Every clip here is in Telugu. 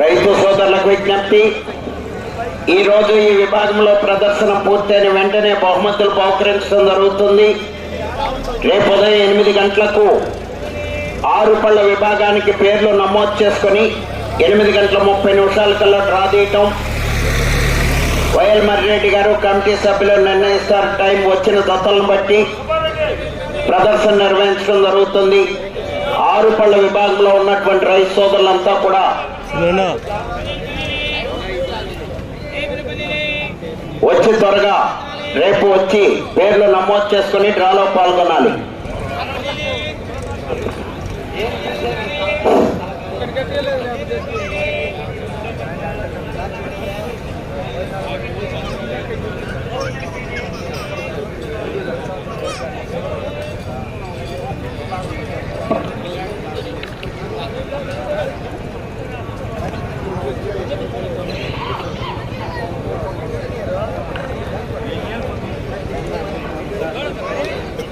రైతు సోదరులకు విజ్ఞప్తి. ఈరోజు ఈ విభాగంలో ప్రదర్శన పూర్తయిన వెంటనే బహుమతులు బహుకరించడం జరుగుతుంది. రేపు ఉదయం ఎనిమిది గంటలకు ఆరు పళ్ళ విభాగానికి పేర్లు నమోదు చేసుకొని ఎనిమిది గంటల ముప్పై నిమిషాలకల్లా డ్రా తీయటం. వైఎల్ మర్రెడ్డి గారు కమిటీ సభ్యులు నిర్ణయిస్తారు. టైం వచ్చిన దత్తలను బట్టి ప్రదర్శన నిర్వహించడం జరుగుతుంది. ఆరు పళ్ళ విభాగంలో ఉన్నటువంటి రైతు సోదరులంతా కూడా వచ్చి త్వరగా రేపు వచ్చి పేర్లు నమోదు చేసుకుని డ్రాలో పాల్గొనాలి.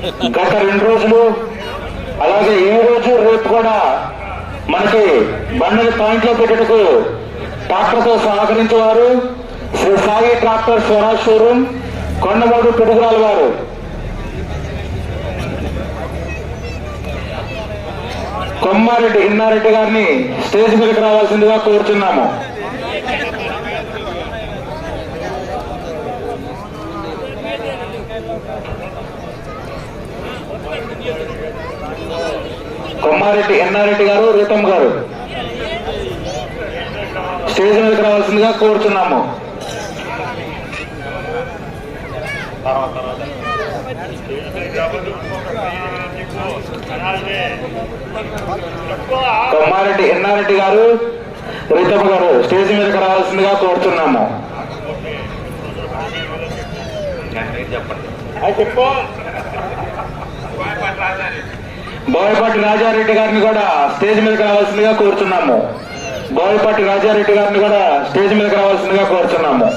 గత రెండు రోజులు అలాగే ఈ రోజు రేపు కూడా మనకి బండలు పాయింట్లో పెట్టుటకు ట్రాక్టర్తో సహకరించేవారు శ్రీ సాయి ట్రాక్టర్ స్వరాజ్ షోరూమ్ కొండమూడు పిడుగురాల వారు కొమ్మారెడ్డి ఇన్నారెడ్డి గారిని స్టేజ్ మీదకి రావాల్సిందిగా కోరుతున్నాము కొమ్మారెడ్డి ఎన్నారెడ్డి గారు రీతమ్ గారు. స్టేజ్ మీదకి రావాల్సిందిగా కోరుచున్నాము కొమ్మారెడ్డి ఎన్నారెడ్డి గారు రీతమ్మ గారు స్టేజ్ మీదకి రావాల్సిందిగా కోరుతున్నాము. చెప్పు. బోయపాటి రాజారెడ్డి గారిని కూడా స్టేజ్ మీదకి రావాల్సిందిగా కోరుచున్నాము బోయపాటి రాజారెడ్డి గారిని కూడా స్టేజ్ మీదకి రావాల్సిందిగా కోరుచున్నాము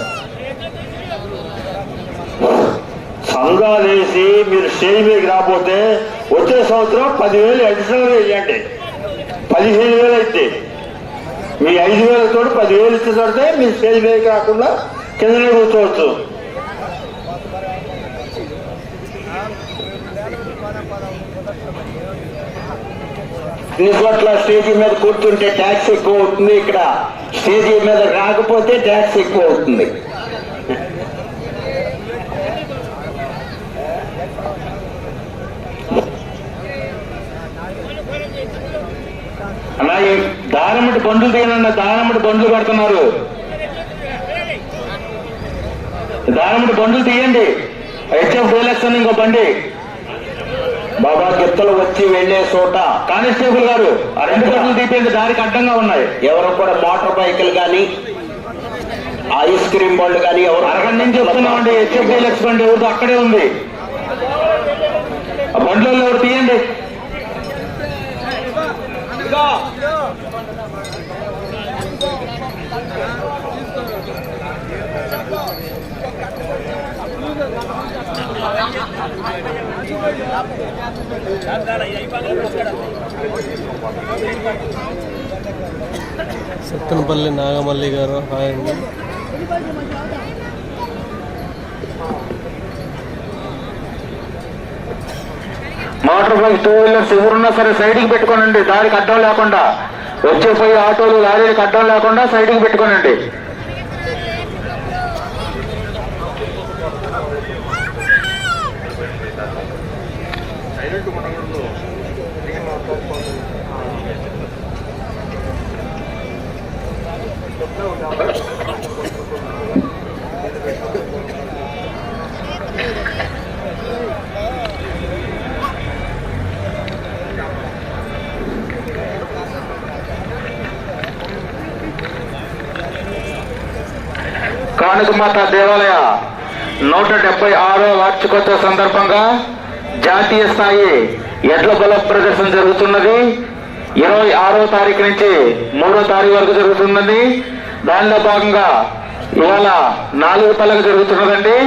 సంఘాలు వేసి మీరు స్టేజ్ మీదకి రాకపోతే వచ్చే సంవత్సరం పదివేలు అడిషనల్ వేయండి పదిహేను వేలు అయితే. మీ ఐదు వేలతో పదివేలు ఇచ్చేసరికి మీరు స్టేజ్ మీదకి రాకుండా కిందనే కూర్చోవచ్చు ఇన్ని స్టేజీ మీద కూర్చుంటే ట్యాక్స్ ఎక్కువ అవుతుంది ఇక్కడ. స్టేజీ మీద రాకపోతే ట్యాక్స్ ఎక్కువ అవుతుంది. అలాగే దానమ్మటి బండ్లు తీయనన్న దానమ్మటి బండ్లు పెడుతున్నారు దానమ్మటి బండ్లు తీయండి. హెచ్ఎఫ్ డీలక్స్ అని ఇంకో బండి. బాబా గిత్తలు వచ్చి వెళ్ళే చోట కానిస్టేబుల్ గారు ఆ రెండు బండ్లు తీపేందుకు దారికి అడ్డంగా ఉన్నాయి. ఎవరు కూడా మోటార్ బైకులు కానీ ఐస్ క్రీమ్ బండ్లు కానీ ఎవరు అరగంట నుంచి చెప్తున్నామండి హెచ్ఎఫ్ డీలక్స్ బండి ఎవరితో అక్కడే ఉంది. ఆ బండ్లలో ఎవరు తీయండి. సత్తనపల్లి నాగమల్లి గారు హాయ్ అండి. మోటార్ బైక్ టూ వీలర్స్ ఎవరున్నా సరే సైడ్కి పెట్టుకోనండి దారికి అడ్డం లేకుండా. వచ్చే పోయి ఆటోలు లారీలకు అడ్డం లేకుండా సైడ్కి పెట్టుకోనండి. కానుకమాత దేవాలయ నూట డెబ్బై ఆరో వార్షికోత్సవ సందర్భంగా జాతీయ స్థాయి ఎడ్ల బల ప్రదర్శన జరుగుతున్నది. ఇరవై ఆరో తారీఖు నుంచి మూడో తారీఖు వరకు జరుగుతుందండి దానిలో భాగంగా ఇవాళ నాలుగు తలకు జరుగుతున్నదండి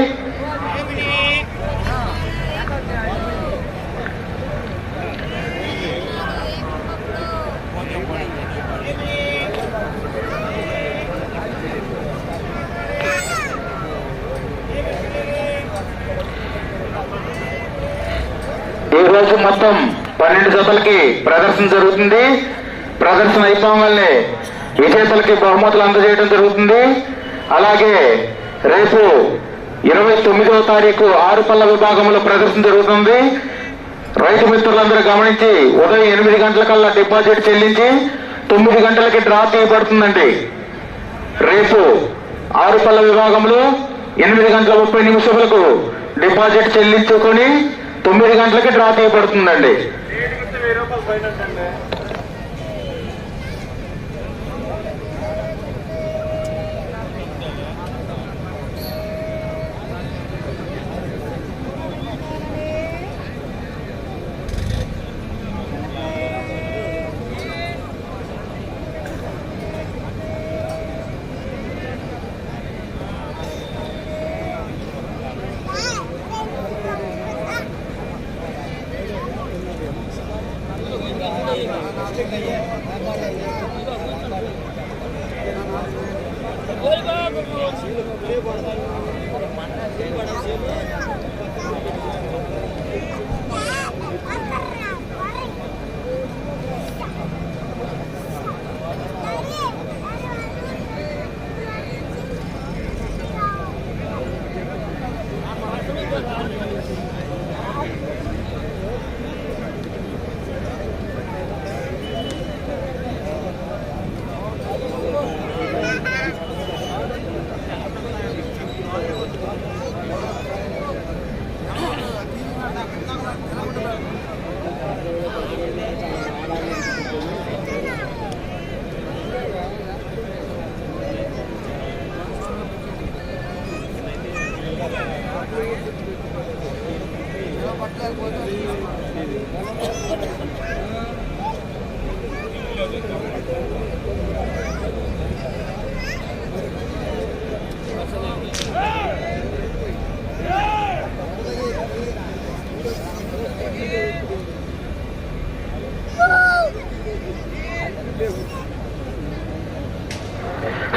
ఈ రోజు మొత్తం విజేతలకి ప్రదర్శన జరుగుతుంది. ప్రదర్శన అయిపోవాలని విజేతలకి బహుమతులు అందజేయడం జరుగుతుంది. అలాగే రేపు ఇరవై తొమ్మిదవ తారీఖు ఆరుపల్ల విభాగంలో ప్రదర్శన జరుగుతుంది. రైతు మిత్రులందరూ గమనించి ఉదయం ఎనిమిది గంటలకల్లా డిపాజిట్ చెల్లించి తొమ్మిది గంటలకి డ్రా తీయబడుతుందండి రేపు ఆరుపల్ల విభాగంలో ఎనిమిది గంటల ముప్పై నిమిషములకు డిపాజిట్ చెల్లించుకొని తొమ్మిది గంటలకి డ్రా తీయబడుతుందండి ఫైవ్ హండ్రెడ్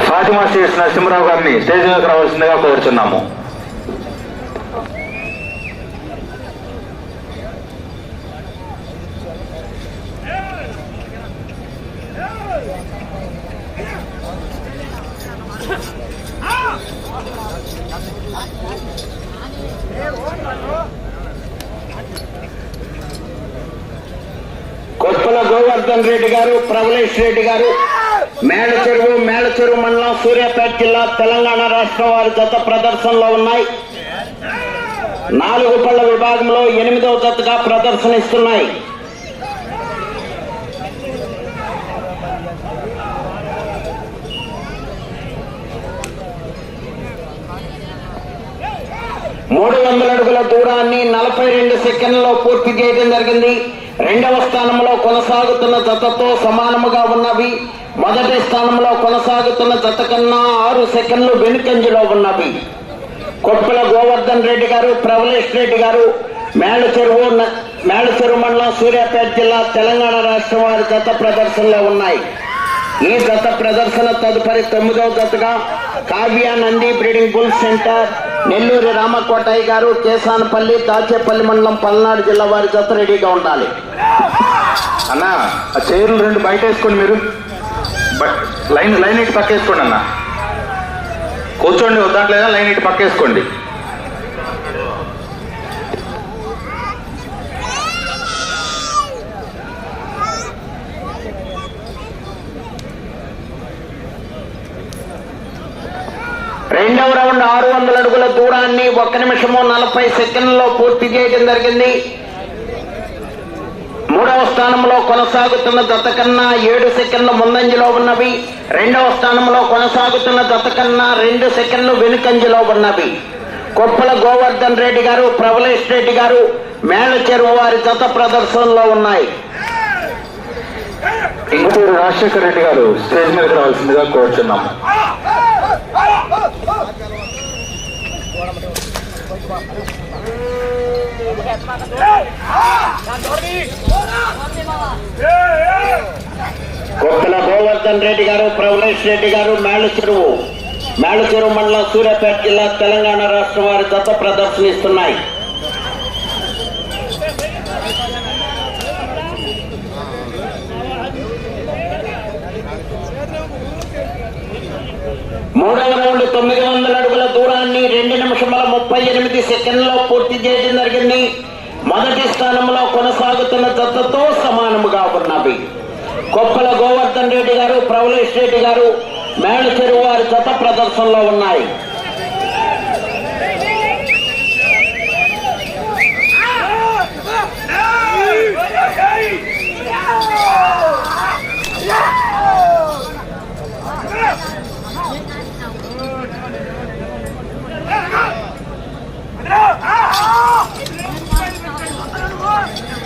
ఫాతిమా శ్రీస్ నరసింహరావు గారిని స్టేజ్ మీదకి రావాల్సిందిగా కోరుచున్నాము. కొప్పల గోవర్ధన్ రెడ్డి గారు ప్రవలేష్ రెడ్డి గారు మేడ చెరువు మేడ చెరువు మండలం సూర్యాపేట జిల్లా తెలంగాణ రాష్ట్రం వారి జత ప్రదర్శనలో ఉన్నాయి. నాలుగు పళ్ళ విభాగంలో ఎనిమిదవ జతగా ప్రదర్శనిస్తున్నాయి. మూడు వందల అడుగుల దూరాన్ని నలభై రెండు సెకండ్లలో పూర్తి చేయడం జరిగింది. రెండవ స్థానంలో కొనసాగుతున్న జతతో సమానముగా ఉన్నవి మొదటి స్థానంలో కొనసాగుతున్న జత కన్నా ఆరు సెకండ్లు వెనుకంజలో ఉన్నవి. కొప్పుల గోవర్ధన్ రెడ్డి గారు ప్రవలేష్ రెడ్డి గారు మేళ చెరువు మేళ చెరువు మండలం సూర్యాపేట జిల్లా తెలంగాణ రాష్ట్రం వారి జత ప్రదర్శనలో ఉన్నాయి. ఈ గత ప్రదర్శన తదుపరి తొమ్మిదవ గతగా Kavya Nandi breeding bull centre Nellore Ramakotaiah గారు కేసానపల్లి దాచేపల్లి మండలం పల్నాడు జిల్లా వారి జత రెడీగా ఉండాలి. అన్న ఆ చైర్లు రెండు బయట వేసుకోండి మీరు. బట్ లైన్ లైన్ ఇటు పక్క వేసుకోండి అన్న. కూర్చోండి వద్దట్లేదా లైన్ ఇటు పక్క వేసుకోండి. రెండవ రౌండ్ ఆరు వందల అడుగుల దూరాన్ని ఒక్క నిమిషము నలభై సెకండ్లో పూర్తి చేయడం జరిగింది. మూడవ స్థానంలో కొనసాగుతున్న జత కన్నా ఏడు సెకండ్లు ముందంజలో ఉన్నవి. రెండవ స్థానంలో కొనసాగుతున్న జత కన్నా రెండు సెకండ్లు వెనుకంజలో ఉన్నవి. కొప్పల గోవర్ధన్ రెడ్డి గారు ప్రవలేష్ రెడ్డి గారు మేళ చెరువు వారి జత ప్రదర్శనలో ఉన్నాయి. ఇంకూరు రాజశేఖర్ రెడ్డి గారు స్టేజ్ మీదకి రావాల్సిందిగా కోరుచున్నాము. కొత్తల గోవర్ధన్ రెడ్డి గారు ప్రవలేష్ రెడ్డి గారు మేళ్ళ చెరువు చెరువు మండలం సూర్యాపేట జిల్లా తెలంగాణ రాష్ట్ర వారి దత్త ప్రదర్శనిస్తున్నాయి. మూడవ రౌండ్ తొమ్మిది వందల అడుగుల దూరాన్ని రెండు నిమిషముల ముప్పై ఎనిమిది సెకండ్లో పూర్తి చేయడం జరిగింది. మొదటి స్థానంలో కొనసాగుతున్న జతతో సమానముగా ఉన్నవి. కొప్పల గోవర్ధన్ రెడ్డి గారు ప్రవలేష్ రెడ్డి గారు మేళ చెరువు వారి జత ప్రదర్శనలో ఉన్నాయి.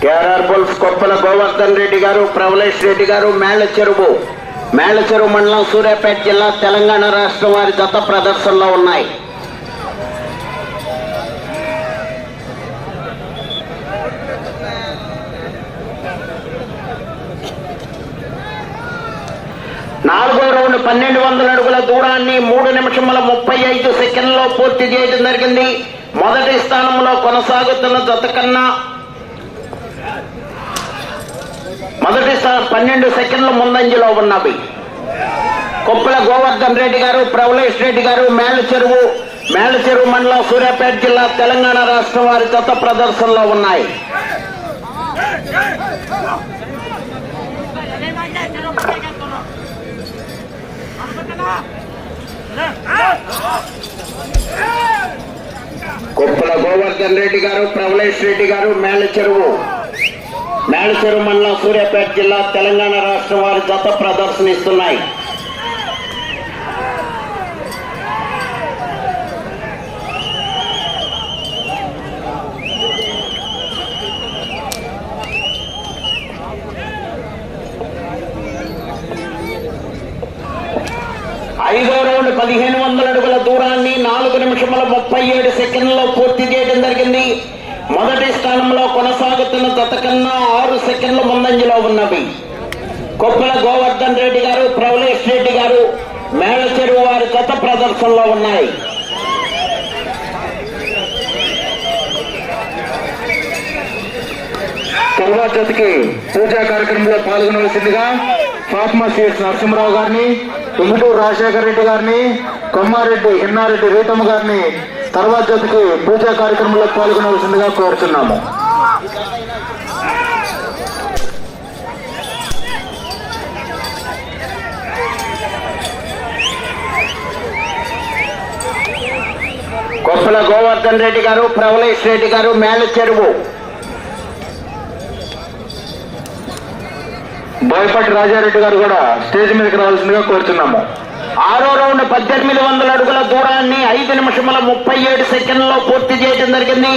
కేఆర్ఆర్ బుల్స్ కొప్పల గోవర్ధన్ రెడ్డి గారు ప్రవలేష్ రెడ్డి గారు మేళ్ళ చెరువు. మేళ్ళ చెరువు మండలం సూర్యాపేట జిల్లా తెలంగాణ రాష్ట్రం వారి జత ప్రదర్శనలో ఉన్నాయి. నాలుగో రౌండ్ పన్నెండు వందల అడుగుల దూరాన్ని మూడు నిమిషముల ముప్పై ఐదు సెకండ్లో పూర్తి చేయడం జరిగింది. మొదటి స్థానంలో కొనసాగుతున్న జత కన్నా మొదటి పన్నెండు సెకండ్ల ముందంజలో ఉన్నవి. కొప్పల గోవర్ధన్ రెడ్డి గారు ప్రవలేష్ రెడ్డి గారు మేళ్ళ చెరువు మేళ్ళ చెరువు మండలం సూర్యాపేట జిల్లా తెలంగాణ రాష్ట్రం వారి జత ప్రదర్శనలో ఉన్నాయి. కొప్పల గోవర్ధన్ రెడ్డి గారు ప్రవలేష్ రెడ్డి గారు మేళ్ళ చెరువు మేడచెరు మండలం సూర్యాపేట జిల్లా తెలంగాణ రాష్ట్రం వారి జత ప్రదర్శనిస్తున్నాయి. ఐదో రౌండ్ పదిహేను వందల అడుగుల దూరాన్ని నాలుగు నిమిషముల ముప్పై ఏడు సెకండ్లలో పూర్తి చేయడం జరిగింది. మొదటి స్థానంలో కొనసాగుతున్న జత కన్నా ఆరు సెకండ్ల ముందంజలో ఉన్నవి. కొప్పల గోవర్ధన్ రెడ్డి గారు ప్రవలేష్ రెడ్డి గారు మేళచెరువు వారి జత ప్రదర్శనలో ఉన్నాయి. తర్వాత జతకి పూజా కార్యక్రమంలో పాల్గొనవలసిందిగా ఫాత్మా సిఎస్ నరసింహరావు గారిని తుమ్మిటూరు రాజశేఖర రెడ్డి గారిని కొమ్మారెడ్డి హిన్నారెడ్డి రీతమ్మ గారిని తర్వాత జతకి పూజా కార్యక్రమంలో పాల్గొనవలసిందిగా కోరుతున్నాము. కొప్పల గోవర్ధన్ రెడ్డి గారు ప్రవలేష్ రెడ్డి గారు మేల చెరువు. బోయపాటి రాజారెడ్డి గారు కూడా స్టేజ్ మీదకి రావాల్సిందిగా కోరుతున్నాము. ఆరో రౌండ్ పద్దెనిమిది వందల అడుగుల దూరాన్ని ఐదు నిమిషముల ముప్పై ఏడు సెకండ్లలో పూర్తి చేయడం జరిగింది.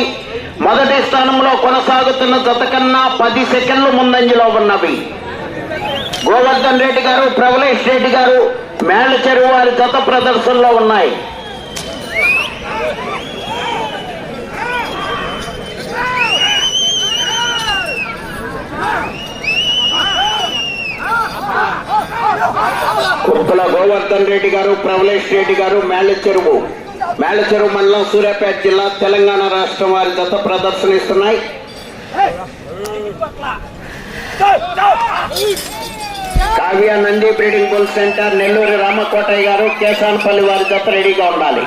మొదటి స్థానంలో కొనసాగుతున్న జత కన్నా పది సెకండ్లు ముందంజలో ఉన్నవి. గోవర్ధన్ రెడ్డి గారు ప్రవలేష్ రెడ్డి గారు మేళ్ళ చెరువు వారి జత ప్రదర్శనలో ఉన్నాయి కుప్పల గోవర్ధన్ రెడ్డి గారు ప్రవలేష్ రెడ్డి గారు మేళ్ళ చెరువు మేళ్ళ చెరువు మండలం సూర్యాపేట జిల్లా తెలంగాణ రాష్ట్రం వారి జత ప్రదర్శనిస్తున్నాయి. Kavya Nandi breeding bull centre Nellore Ramakotaiah గారు కేశాన్పల్లి వారి జత రెడీగా ఉండాలి.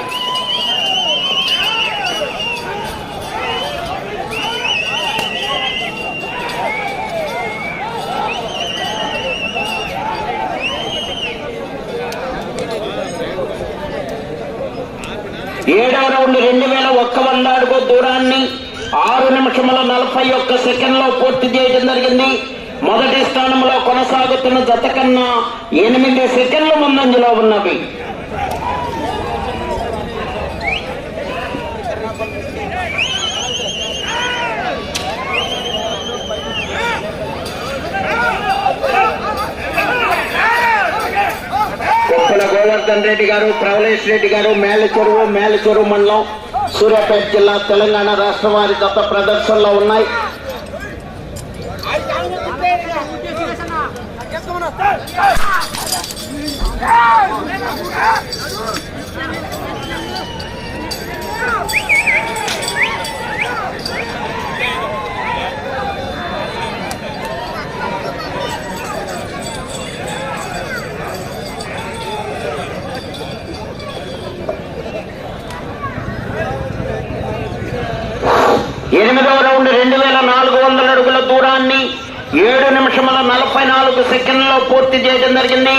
ఉండి రెండు వేల ఒక్క వంద అడుగు దూరాన్ని ఆరు నిమిషముల నలభై ఒక్క సెకండ్లో పూర్తి చేయడం జరిగింది. మొదటి స్థానంలో కొనసాగుతున్న జత కన్నా ఎనిమిది సెకండ్ల ముందంజలో ఉన్నవి. అక్కడ గోవర్ధన్ రెడ్డి గారు ప్రవలేష్ రెడ్డి గారు మేలచెరువు మేలచెరువు మండలం సూర్యాపేట జిల్లా తెలంగాణ రాష్ట్ర వారి గత ప్రదర్శనలో ఉన్నాయి. నిమిషముల నలభై నాలుగు సెకండ్లో పూర్తి చేయడం జరిగింది.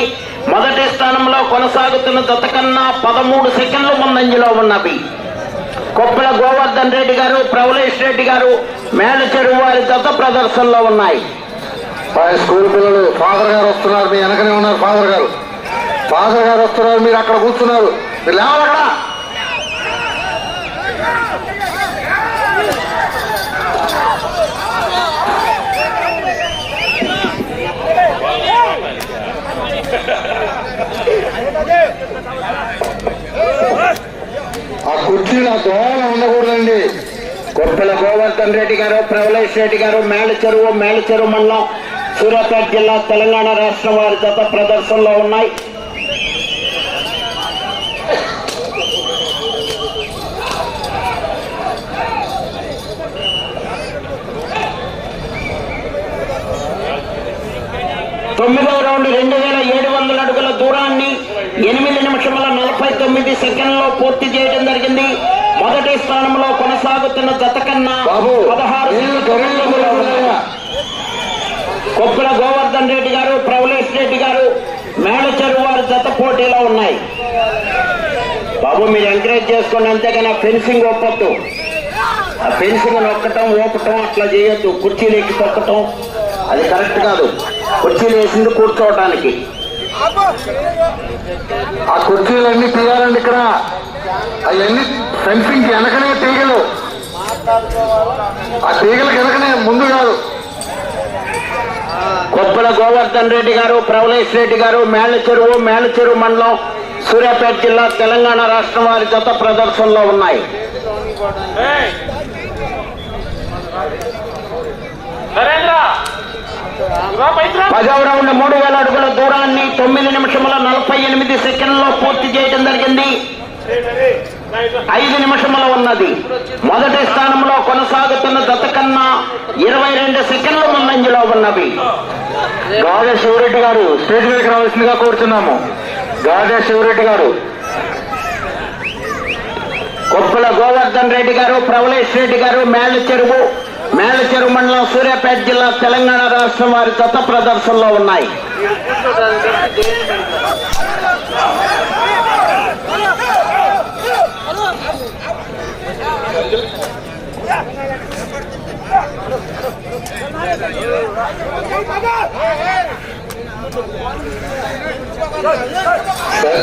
మొదటి స్థానంలో కొనసాగుతున్న జత కన్నా పదమూడు సెకండ్లు ముందంజలో ఉన్నవి. కొప్పల గోవర్ధన్ రెడ్డి గారు ప్రవలేష్ రెడ్డి గారు మేలచెరువు వారి జత ప్రదర్శనలో ఉన్నాయి. స్కూల్ పిల్లలు ఫాదర్ గారు వస్తున్నారు మీ వెనకనే ఉన్నారు ఫాదర్ గారు. ఫాదర్ గారు వస్తున్నారు మీరు అక్కడ కూర్చున్నారు. మీరు లేవాలి అక్కడ ఆ కుర్చీలో ఆ ఉండకూడదండి. కొప్పల గోవర్ధన్ రెడ్డి గారు ప్రవలేష్ రెడ్డి గారు మేలచెరువు మేలచెరువు మండలం సూర్యాపేట జిల్లా తెలంగాణ రాష్ట్రం వారి గత ప్రదర్శనలో ఉన్నాయి. తొమ్మిదవ రౌండ్ రెండు వేల ఏడు వందల అడుగుల దూరాన్ని ఎనిమిది నిమిషముల నలభై తొమ్మిది సెకండ్లో పూర్తి చేయడం జరిగింది. మొదటి స్థానంలో కొనసాగుతున్న జత కన్నా పదహారు? కొప్పుల గోవర్ధన్ రెడ్డి గారు ప్రవలేష్ రెడ్డి గారు మేళచెరువు వారి జత పోటీలో ఉన్నాయి. బాబు మీరు ఎంకరేజ్ చేసుకోండి. అంతేగాని ఆ ఫెన్సింగ్ ఒప్పొద్దు. ఆ ఫెన్సింగ్ నొక్కటం ఊపటం అట్లా చేయొద్దు. కుర్చీలు ఎక్కి తొక్కటం. అది కరెక్ట్ కాదు. కుర్చీలు వేసింది కూర్చోవటానికి. ఆ కుర్చీలన్నీ తీయాలండి ఇక్కడ. అవన్నీ ఫెన్సింగ్ వెనకనే తీగలు. ఆ తీగలకు వెనకనే ముందు కాదు. కొప్పల గోవర్ధన్ రెడ్డి గారు ప్రవలేష్ రెడ్డి గారు మేళచెరువు మేళచెరువు మండలం సూర్యాపేట జిల్లా తెలంగాణ రాష్ట్రం వారి జత ప్రదర్శనలో ఉన్నాయి. పదవ రౌండ్ మూడు వేల అడుగుల దూరాన్ని తొమ్మిది నిమిషముల నలభై ఎనిమిది సెకండ్లో పూర్తి చేయడం జరిగింది. ఐదు నిమిషముల ఉన్నది. మొదటి స్థానంలో కొనసాగుతున్న జత కన్నా ఇరవై రెండు సెకండ్ల ముందంజలో ఉన్నవి. గాదే శివరెడ్డి గారు స్టేజ్ మీదకి రావాల్సిందిగా కోరుతున్నాము. గాదే శివరెడ్డి గారు. కొప్పుల గోవర్ధన్ రెడ్డి గారు ప్రవలేష్ రెడ్డి గారు మేళ్ళ చెరువు. మేళ్ళ మండలం సూర్యాపేట జిల్లా తెలంగాణ రాష్ట్రం వారి జత ప్రదర్శనలో ఉన్నాయి.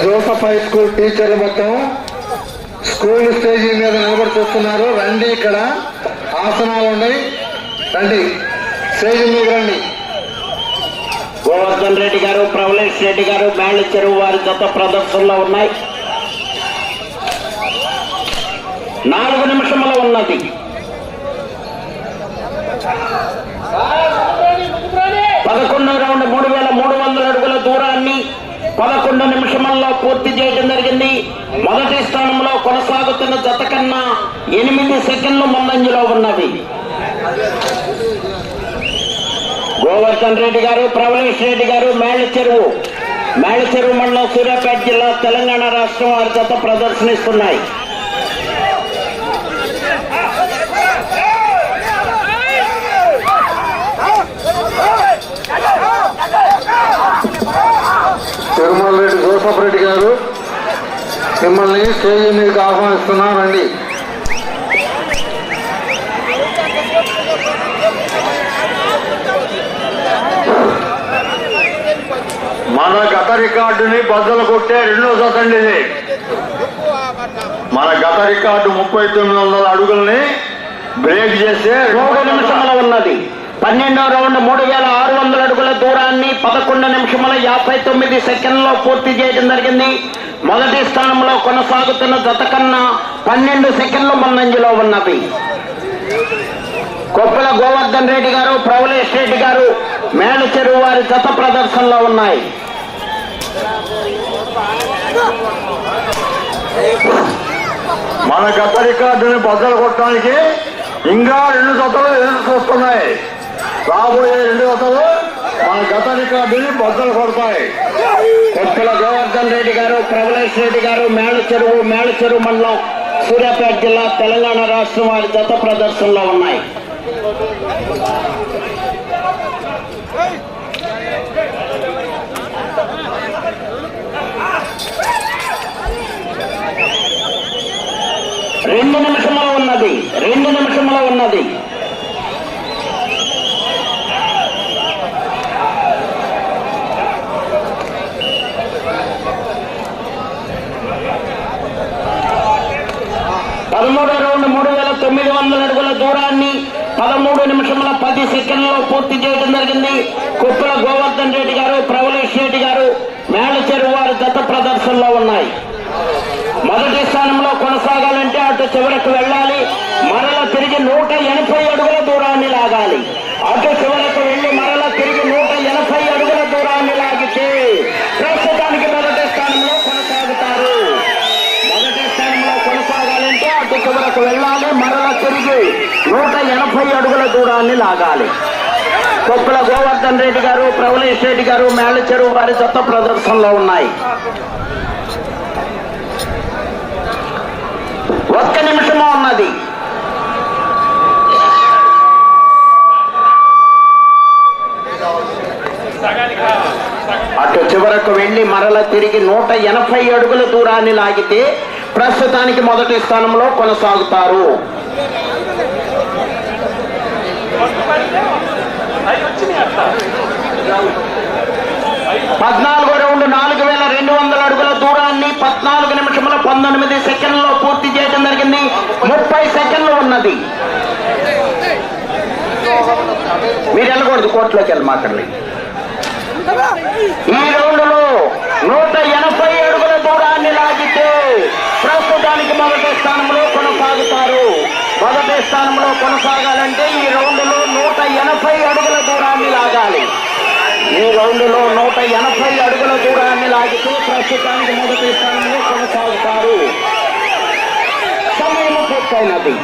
జోసఫ్ హై స్కూల్ టీచర్లు మొత్తం స్కూల్ స్టేజీ మీద నిలబడి చూస్తున్నారు. రండి ఇక్కడ. ఆసనాలు ఉన్నాయి. రండి. స్టేజ్ మీద రండి. గోవర్ధన్ రెడ్డి గారు ప్రవలేష్ రెడ్డి గారు మేళ్ళ చెరువు వారి జత ప్రదర్శనలో ఉన్నాయి. నాలుగు నిమిషముల ఉన్నది. పదకొండవ రౌండ్ మూడు వేల మూడు వందల అడుగుల దూరాన్ని పదకొండు నిమిషముల్లో పూర్తి చేయడం జరిగింది. మొదటి స్థానంలో కొనసాగుతున్న జత కన్నా ఎనిమిది సెకండ్లు ముందంజలో ఉన్నవి గోవర్ధన్ రెడ్డి గారు ప్రవలేష్ రెడ్డి గారు మేళ్ళ చెరువు. మేళ్ళ చెరువు మండలం సూర్యాపేట జిల్లా తెలంగాణ రాష్ట్రం వారి జత ప్రదర్శనిస్తున్నాయి. తిరుమల రెడ్డి జోసఫ్ రెడ్డి గారు మిమ్మల్ని స్టేజీ మీదకి ఆహ్వానిస్తున్నాం రండి మన గత రికార్డుని బద్దలు కొట్టే రెండో ఇది. మన గత రికార్డు ముప్పై తొమ్మిది వందల అడుగుల్ని బ్రేక్ చేసే మూడు నిమిషముల ఉన్నది. పన్నెండవ రౌండ్ మూడు వేల ఆరు వందల అడుగుల దూరాన్ని పదకొండు నిమిషముల యాభై తొమ్మిది సెకండ్లో పూర్తి చేయడం జరిగింది. మొదటి స్థానంలో కొనసాగుతున్న జత కన్నా పన్నెండు సెకండ్లు ముందంజలో ఉన్నవి. కొప్పుల గోవర్ధన్ రెడ్డి గారు ప్రవలేష్ రెడ్డి గారు మేల చెరువు వారి జత ప్రదర్శనలో ఉన్నాయి. మన గత రికార్డుని బద్దలు కొట్టడానికి ఇంకా రెండు జతలు ఎదురు చూస్తున్నాయి. రాబోయే ఎన్నికలు మన గత రికార్డుని బొగ్గలు కొడతాయి. కొత్తల గోవర్ధన్ రెడ్డి గారు ప్రభులేష్ రెడ్డి గారు మేళ చెరువు మేళ చెరువు మండలం సూర్యాపేట జిల్లా తెలంగాణ రాష్ట్రం వారి గత ప్రదర్శనలో ఉన్నాయి. రెండు నిమిషంలో ఉన్నది రెండు నిమిషంలో ఉన్నది. తొమ్మిది వందల అడుగుల దూరాన్ని పదమూడు నిమిషముల పది సెకండ్లలో పూర్తి చేయడం జరిగింది. కుప్పల గోవర్ధన్ రెడ్డి గారు ప్రవలేష్ రెడ్డి గారు మేళచెరువు వారి గత ప్రదర్శనలో ఉన్నాయి. మొదటి స్థానంలో కొనసాగాలంటే అటు చివరకు వెళ్ళాలి. మరల తిరిగి నూట ఎనభై అడుగుల దూరాన్ని లాగాలి. అటు చివరకు అడుగుల లాగాలి. కొప్పుల గోవర్ధన్ రెడ్డి గారు ప్రవలేష్ రెడ్డి గారు మేళచెరువు వారి జత ప్రదర్శనలో ఉన్నాయి. ఒక్క నిమిషము ఉన్నది అటు చివరకు వెళ్ళి మరల తిరిగి నూట ఎనభై అడుగుల దూరాన్ని లాగితే ప్రస్తుతానికి మొదటి స్థానంలో కొనసాగుతారు. పద్నాలుగో రౌండ్ నాలుగు వేల రెండు వందల అడుగుల దూరాన్ని పద్నాలుగు నిమిషముల పంతొమ్మిది సెకండ్లో పూర్తి చేయడం జరిగింది. ముప్పై సెకండ్లు ఉన్నది. మీరు వెళ్ళకూడదు కోర్టులోకి వెళ్ళి మాట్లాడి ఈ రౌండ్లో నూట ఎనభై అడుగుల దూరాన్ని లాగితే ప్రస్తుతానికి మొదటి స్థానంలో కొనసాగుతారు. మొదటి స్థానంలో కొనసాగాలంటే ఈ రౌండ్లో నూట ఎనభై అడుగుల దూరాన్ని లాగాలి. ఈ రౌండ్లో నూట ఎనభై అడుగుల దూరాన్ని లాగితే ప్రస్తుతానికి మొదటి స్థానంలో కొనసాగుతారు. సమయం పూర్తయినది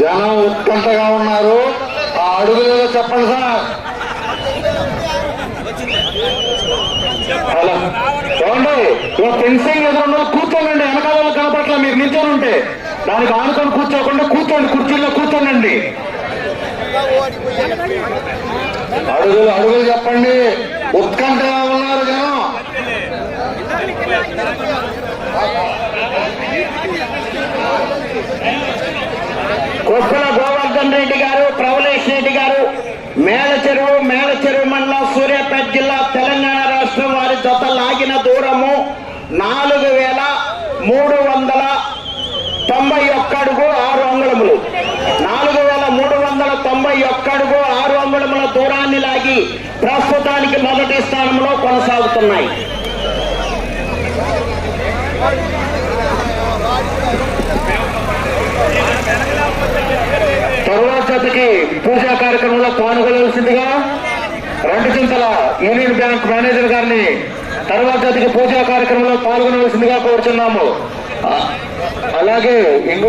జనం ఉత్కంఠగా ఉన్నారు ఆ అడుగులు ఏదో చెప్పండి సార్ హలో చూడండి ఓ ఫెన్సింగ్ ఎదురున్న కూర్చోండి వెనకాల వాళ్ళు కనపట్ల మీరు నిల్చొని ఉంటే దానికి ఆనుకొని కూర్చోకుండా కూర్చోండి కుర్చీలో కూర్చోనండి అడుగులు అడుగులు చెప్పండి. ఉత్కంఠగా ఉన్నారు జనం. కొప్పుల గోవర్ధన్ రెడ్డి గారు ప్రవలేష్ రెడ్డి గారు మేల చెరువు మేల చెరువు మండలం సూర్యాపేట జిల్లా తెలంగాణ రాష్ట్రం వారి జత లాగిన దూరము నాలుగు వేల మూడు వందల తొంభై ఒక్క అడుగు ఆరు అంగుళములు నాలుగు వేల మూడు వందల తొంభై ఒక్క అడుగు ఆరు అంగుళముల దూరాన్ని లాగి ప్రస్తుతానికి మొదటి స్థానంలో కొనసాగుతున్నాయి. తరువాత జతకి పూజా కార్యక్రమంలో పాల్గొనవలసిందిగా రెండు చింతల యూనియన్ బ్యాంక్ మేనేజర్ గారిని తర్వాత జతకి పూజా కార్యక్రమంలో పాల్గొనవలసిందిగా కోరుచున్నాము. అలాగే ఇంకో